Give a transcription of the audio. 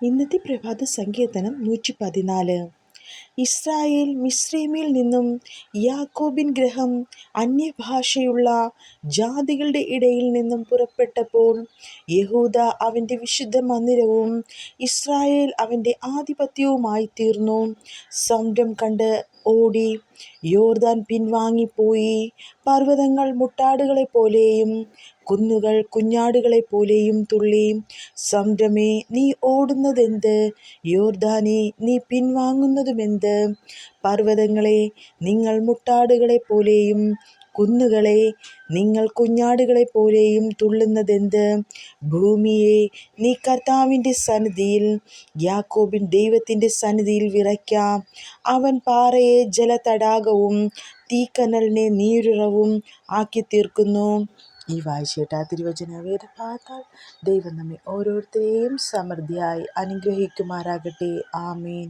ഇന്നത്തെ പ്രഭാത സങ്കീർത്തനം നൂറ്റി പതിനാല് ഇസ്രായേൽ മിസ്രൈമിൽ നിന്നും യാക്കോബിൻ ഗ്രഹം അന്യഭാഷയുള്ള ജാതികളുടെ ഇടയിൽ നിന്നും പുറപ്പെട്ടപ്പോൾ യഹൂദ അവന്റെ വിശുദ്ധ മന്ദിരവും ഇസ്രായേൽ അവന്റെ ആധിപത്യവുമായി തീർന്നു സൗന്ദര്യം കണ്ട് ഓടി യോർദാൻ പിൻവാങ്ങിപ്പോയി. പർവതങ്ങൾ മുട്ടാടുകളെപ്പോലെയും കുന്നുകൾ കുഞ്ഞാടുകളെ കുഞ്ഞാടുകളെപ്പോലെയും തുള്ളി. സംരമേ നീ ഓടുന്നതെന്ത്? യോർദാനെ നീ പിൻവാങ്ങുന്നതുമെന്ത്? പർവതങ്ങളെ നിങ്ങൾ മുട്ടാടുകളെ മുട്ടാടുകളെപ്പോലെയും കുന്നുകളെ നിങ്ങൾ കുഞ്ഞാടുകളെ കുഞ്ഞാടുകളെപ്പോലെയും തുള്ളുന്നതെന്ത്? ഭൂമിയെ നീ കർത്താവിന്റെ സന്നിധിയിൽ യാക്കോബിൻ ദൈവത്തിന്റെ സന്നിധിയിൽ വിറയ്ക്കാം. അവൻ പാറയെ ജലതടാകവും തീക്കനലിനെ നീരുറവും ആക്കി തീർക്കുന്നു ഈ വായിച്ചിട്ട് തിരുവചന വേദഭാഗത്താൽ ദൈവം നമ്മെ ഓരോരുത്തരെയും സമൃദ്ധിയായി അനുഗ്രഹിക്കുമാറാകട്ടെ. ആമീൻ.